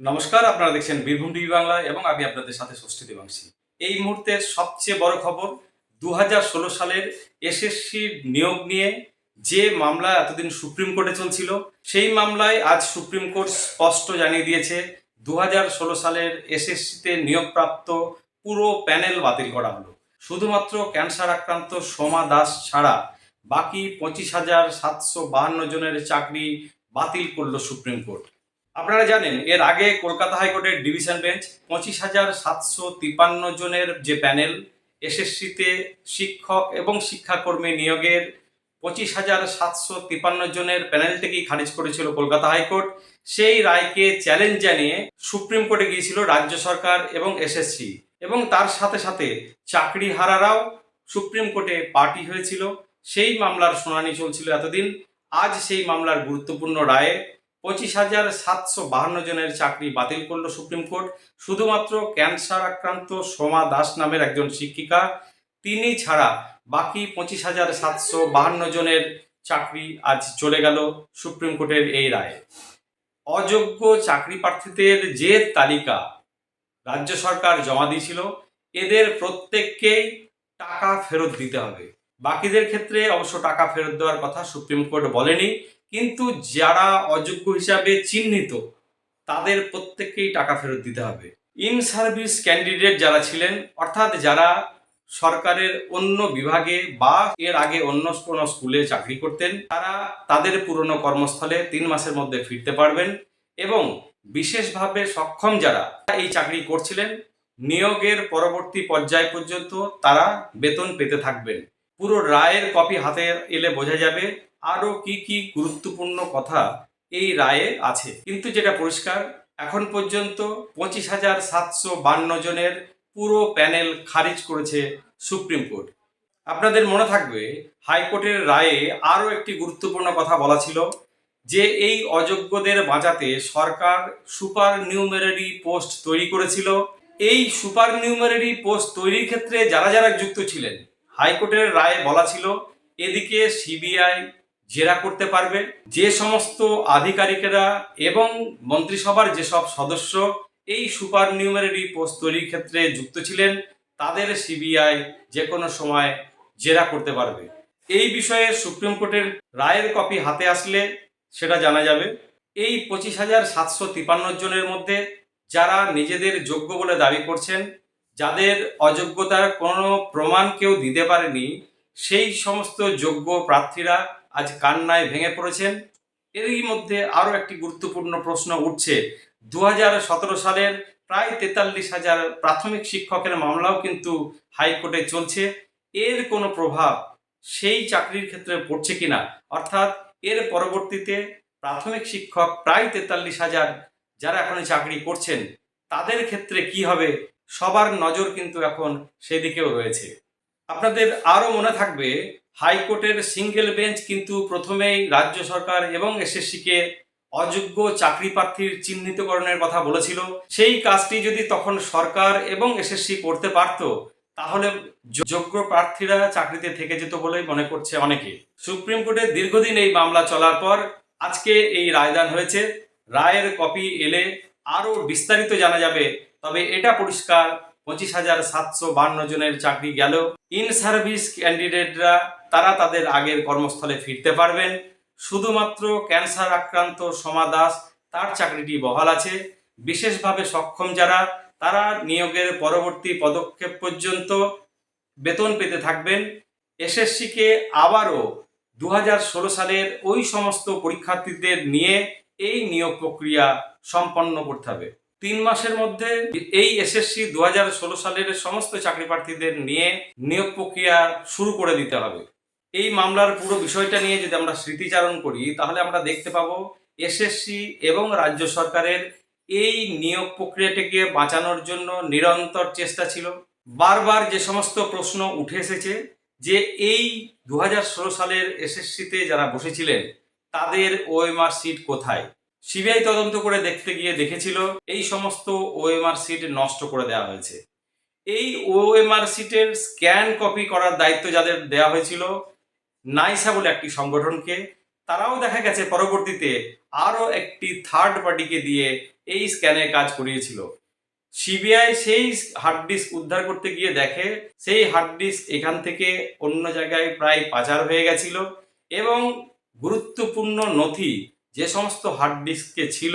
নমস্কার, আপনারা দেখছেন বীরভূম টিভি বাংলা এবং আমি আপনাদের সাথে ষষ্ঠী দেবাংশী। এই মুহূর্তের সবচেয়ে বড় খবর দু হাজার ষোলো সালের এসএসসি নিয়োগ নিয়ে যে মামলা এতদিন সুপ্রিম কোর্টে চলছিল, সেই মামলায় আজ সুপ্রিম কোর্ট স্পষ্ট জানিয়ে দিয়েছে দু হাজার ষোলো সালের এসএসসিতে নিয়োগপ্রাপ্ত পুরো প্যানেল বাতিল করা হলো। শুধুমাত্র ক্যান্সার আক্রান্ত সোমা দাস ছাড়া বাকি পঁচিশ হাজার সাতশো বাহান্ন জনের চাকরি বাতিল করল সুপ্রিম কোর্ট। আপনারা জানেন, এর আগে কলকাতা হাইকোর্টের ডিভিশন বেঞ্চ পঁচিশ হাজার সাতশো তিপান্ন জনের যে প্যানেল, এসএসসিতে শিক্ষক এবং শিক্ষাকর্মী নিয়োগের পঁচিশ হাজার সাতশো তিপান্ন জনের প্যানেলটিকেই খারিজ করেছিল কলকাতা হাইকোর্ট। সেই রায়কে চ্যালেঞ্জ জানিয়ে সুপ্রিম কোর্টে গিয়েছিল রাজ্য সরকার এবং এসএসসি এবং তার সাথে সাথে চাকরি হারারাও সুপ্রিম কোর্টে পার্টি হয়েছিল। সেই মামলার শুনানি চলছিল এতদিন। আজ সেই মামলার গুরুত্বপূর্ণ রায়ে পঁচিশ হাজার সাতশো বাহান্ন জনের চাকরি বাতিল করল সুপ্রিম কোর্ট। শুধুমাত্র ক্যান্সার আক্রান্ত সোমা দাস নামের একজন শিক্ষিকা। তিনি ছাড়া বাকি পঁচিশ হাজার সাতশো বাহান্ন জনের চাকরি আজ চলে গেল সুপ্রিম কোর্টের এই রায়ে। অযোগ্য চাকরি প্রার্থীদের যে তালিকা রাজ্য সরকার জমা দিয়েছিল, এদের প্রত্যেককেই টাকা ফেরত দিতে হবে। বাকিদের ক্ষেত্রে অবশ্য টাকা ফেরত দেওয়ার কথা সুপ্রিম কোর্ট বলেনি। কিন্তু যারা অযোগ্য হিসাবে চিহ্নিত, তাদের প্রত্যেককেই টাকা ফেরত দিতে হবে। ইন সার্ভিস ক্যান্ডিডেট যারা ছিলেন, অর্থাৎ যারা সরকারের অন্য বিভাগে বা এর আগে অন্য কোনো স্কুলে চাকরি করতেন, তারা তাদের পুরনো কর্মস্থলে তিন মাসের মধ্যে ফিরতে পারবেন এবং বিশেষভাবে সক্ষম যারা এই চাকরি করছিলেন, নিয়োগের পরবর্তী পর্যায় পর্যন্ত তারা বেতন পেতে থাকবেন। পুরো রায়ের কপি হাতে এলে বোঝা যাবে আরও কি কি গুরুত্বপূর্ণ কথা এই রায়ে আছে। কিন্তু যেটা পরিষ্কার, এখন পর্যন্ত পঁচিশ হাজার সাতশো বান্ন জনের পুরো প্যানেল খারিজ করেছে সুপ্রিম কোর্ট। আপনাদের মনে থাকবে, হাইকোর্টের রায়ে আরও একটি গুরুত্বপূর্ণ কথা বলা ছিল, যে এই অযোগ্যদের বাঁচাতে সরকার সুপার নিউমেরারি পোস্ট তৈরি করেছিল। এই সুপার নিউমেরারি পোস্ট তৈরির ক্ষেত্রে যারা যারা যুক্ত ছিলেন হাইকোর্টের রায়ে বলা ছিল, এদিকে সিবিআই জেরা করতে পারবে। যে সমস্ত আধিকারিকেরা এবং মন্ত্রিসভার যেসব সদস্য এই সুপার নিউমেরারি পোস্ট তৈরির ক্ষেত্রে যুক্ত ছিলেন, তাদের সিবিআই যে কোনো সময় জেরা করতে পারবে। এই বিষয়ে সুপ্রিম কোর্টের রায়ের কপি হাতে আসলে সেটা জানা যাবে। এই পঁচিশ হাজার সাতশো তিপান্ন জনের মধ্যে যারা নিজেদের যোগ্য বলে দাবি করছেন যাদের অযোগ্যতার কোনো প্রমাণ কেউ দিতে পারেনি, সেই সমস্ত যোগ্য প্রার্থীরা আজ কান্নায় ভেঙে পড়েছেন। এরই মধ্যে আরও একটি গুরুত্বপূর্ণ প্রশ্ন উঠছে। দু হাজার সতেরো সালের প্রায় তেতাল্লিশ হাজার প্রাথমিক শিক্ষকের মামলাও কিন্তু হাইকোর্টে চলছে। এর কোনো প্রভাব সেই চাকরির ক্ষেত্রে পড়ছে কিনা? অর্থাৎ এর পরবর্তীতে প্রাথমিক শিক্ষক প্রায় তেতাল্লিশ হাজার যারা এখন চাকরি করছেন, তাদের ক্ষেত্রে কি হবে? সবার নজর কিন্তু এখন সেদিকেও রয়েছে। আপনাদের আরও মনে থাকবে, হাইকোর্টের সিঙ্গেল বেঞ্চ কিন্তু প্রথমেই রাজ্য সরকার এবং এসএসসিকে অযোগ্য চাকরি প্রার্থীর চিহ্নিতকরণের কথা বলেছিল। সেই কাজটি যদি তখন সরকার এবং এসএসসি করতে পারত, তাহলে যোগ্য প্রার্থীরা চাকরিতে থেকে যেত বলেই মনে করছে অনেকে। সুপ্রিম কোর্টে দীর্ঘদিন এই মামলা চলার পর আজকে এই রায়দান হয়েছে। রায়ের কপি এলে আরও বিস্তারিত জানা যাবে তবে এটা পরিষ্কার, পঁচিশ হাজার সাতশো বান্ন জনের চাকরি গেল ইন সার্ভিস ক্যান্ডিডেটরা, তারা তাদের আগের কর্মস্থলে ফিরতে পারবেন। শুধুমাত্র ক্যান্সার আক্রান্ত সোমা দাস, তার চাকরিটি বহাল আছে। বিশেষভাবে সক্ষম যারা, তারা নিয়োগের পরবর্তী পদক্ষেপ পর্যন্ত বেতন পেতে থাকবেন। এসএসসিকে আবারও দু হাজার ষোলো সালের ওই সমস্ত পরীক্ষার্থীদের নিয়ে এই নিয়োগ প্রক্রিয়া সম্পন্ন করতে হবে। তিন মাসের মধ্যে এই এসএসসি দু ষোলো সালের সমস্ত চাকরি প্রার্থীদের নিয়ে নিয়োগ প্রক্রিয়া শুরু করে দিতে হবে। এই মামলার পুরো বিষয়টা নিয়ে যদি আমরা স্মৃতিচারণ করি, তাহলে আমরা দেখতে পাবো এসএসসি এবং রাজ্য সরকারের এই নিয়োগ প্রক্রিয়াটিকে বাঁচানোর জন্য নিরন্তর চেষ্টা ছিল। বারবার যে সমস্ত প্রশ্ন উঠে এসেছে যে এই দু হাজার ষোলো সালের এসএসসিতে যারা বসেছিলেন, তাদের ওএমআর সিট কোথায়? সিবিআই তদন্ত করে দেখতে গিয়ে দেখেছিল, এই সমস্ত ওএমআর সিট নষ্ট করে দেওয়া হয়েছে। এই ওএমআর সিটের স্ক্যান কপি করার দায়িত্ব যাদের দেওয়া হয়েছিল, নাইসা বলে একটি সংগঠনকে, তারাও দেখা গেছে পরবর্তীতে আরও একটি থার্ড পার্টিকে দিয়ে এই স্ক্যানের কাজ করিয়েছিল। সিবিআই সেই হার্ড ডিস্ক উদ্ধার করতে গিয়ে দেখে, সেই হার্ড ডিস্ক এখান থেকে অন্য জায়গায় প্রায় পাচার হয়ে গেছিল এবং গুরুত্বপূর্ণ নথি যে সমস্ত হার্ড ডিস্কে ছিল,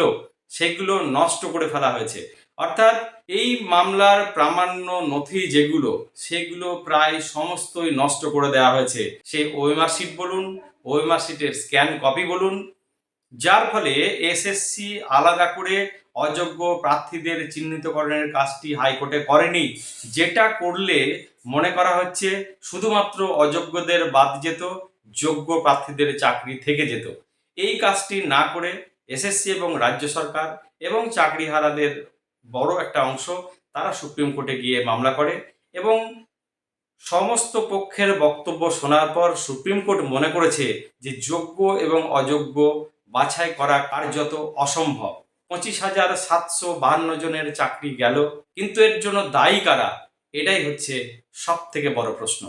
সেগুলো নষ্ট করে ফেলা হয়েছে। অর্থাৎ এই মামলার প্রামাণ্য নথি যেগুলো, সেগুলো প্রায় সমস্তই নষ্ট করে দেওয়া হয়েছে। সে ওএমআর শিট বলুন ওএমআর শিটের স্ক্যান কপি বলুন, যার ফলে এসএসসি আলাদা করে অযোগ্য প্রার্থীদের চিহ্নিতকরণের কাজটি হাইকোর্টে করেনি। যেটা করলে মনে করা হচ্ছে শুধুমাত্র অযোগ্যদের বাদ যেত, যোগ্য প্রার্থীদের চাকরি থেকে যেত। এই কাজটি না করে এসএসসি এবং রাজ্য সরকার এবং চাকরিহারাদের বড় একটা অংশ তারা সুপ্রিম কোর্টে গিয়ে মামলা করে এবং সমস্ত পক্ষের বক্তব্য শোনার পর সুপ্রিম কোর্ট মনে করেছে যে যোগ্য এবং অযোগ্য বাছাই করা কার্যত অসম্ভব। পঁচিশ হাজার সাতশো বাহান্ন জনের চাকরি গেল, কিন্তু এর জন্য দায়ী কারা? এটাই হচ্ছে সব থেকে বড় প্রশ্ন।